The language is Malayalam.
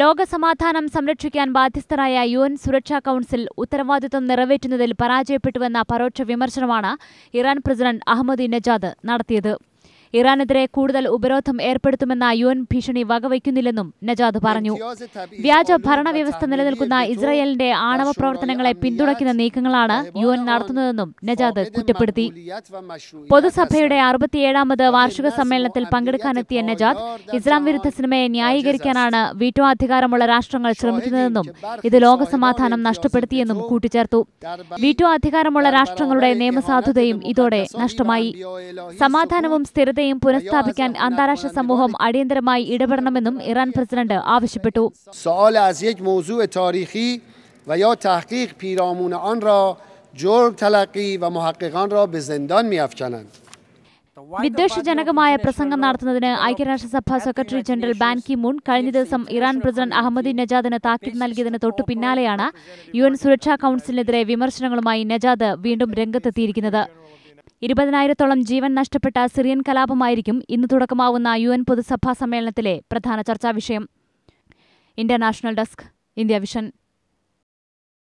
ലോകസമാധാനം സംരക്ഷിക്കാൻ ബാധ്യസ്ഥരായ യു എൻ സുരക്ഷാ കൌൺസിൽ ഉത്തരവാദിത്വം നിറവേറ്റുന്നതിൽ പരാജയപ്പെട്ടുവെന്ന പരോക്ഷ വിമർശനമാണ് ഇറാൻ പ്രസിഡന്റ് അഹമ്മദ് നജാദ് നടത്തിയത്. ഇറാനെതിരെ കൂടുതൽ ഉപരോധം ഏർപ്പെടുത്തുമെന്ന യു ഭീഷണി വകവയ്ക്കുന്നില്ലെന്നും നജാദ് പറഞ്ഞു. വ്യാജ ഭരണ വ്യവസ്ഥ നിലനിൽക്കുന്ന ഇസ്രായേലിന്റെ ആണവ പ്രവർത്തനങ്ങളെ പിന്തുണയ്ക്കുന്ന നീക്കങ്ങളാണ് യു എൻ നടത്തുന്നതെന്നും നജാദ് കുറ്റപ്പെടുത്തി. പൊതുസഭയുടെ അറുപത്തിയേഴാമത് വാർഷിക സമ്മേളനത്തിൽ പങ്കെടുക്കാനെത്തിയ നജാദ് ഇസ്ലാം വിരുദ്ധ സിനിമയെ ന്യായീകരിക്കാനാണ് വീറ്റോ അധികാരമുള്ള രാഷ്ട്രങ്ങൾ ശ്രമിക്കുന്നതെന്നും ഇത് ലോകസമാധാനം നഷ്ടപ്പെടുത്തിയെന്നും കൂട്ടിച്ചേർത്തു. വീറ്റോ അധികാരമുള്ള രാഷ്ട്രങ്ങളുടെ നിയമസാധുതയും ഇതോടെ നഷ്ടമായി. സമാധാനവും സ്ഥിരതയും ശാന്തതയും പുനഃസ്ഥാപിക്കാൻ അന്താരാഷ്ട്ര സമൂഹം അടിയന്തരമായി ഇടപെടണമെന്നും ഇറാൻ പ്രസിഡന്റ് ആവശ്യപ്പെട്ടു. വിദ്വേഷജനകമായ പ്രസംഗം നടത്തുന്നതിന് ഐക്യരാഷ്ട്രസഭ secretary general Ban Ki Moon കഴിഞ്ഞ ദിവസം ഇറാൻ പ്രസിഡന്റ് അഹമ്മദി നജാദിന് താക്കീത് നൽകിയതിന് തൊട്ടു പിന്നാലെയാണ് യു എൻ സുരക്ഷാ കൌൺസിലിനെതിരെ വിമർശനങ്ങളുമായി നജാദ് വീണ്ടും രംഗത്തെത്തിയിരിക്കുന്നത്. ഇരുപതിനായിരത്തോളം ജീവൻ നഷ്ടപ്പെട്ട സിറിയൻ കലാപമായിരിക്കും ഇന്ന് തുടക്കമാവുന്ന യു എൻ പൊതുസഭാ സമ്മേളനത്തിലെ പ്രധാന ചർച്ചാ വിഷയം. International desk India Vision.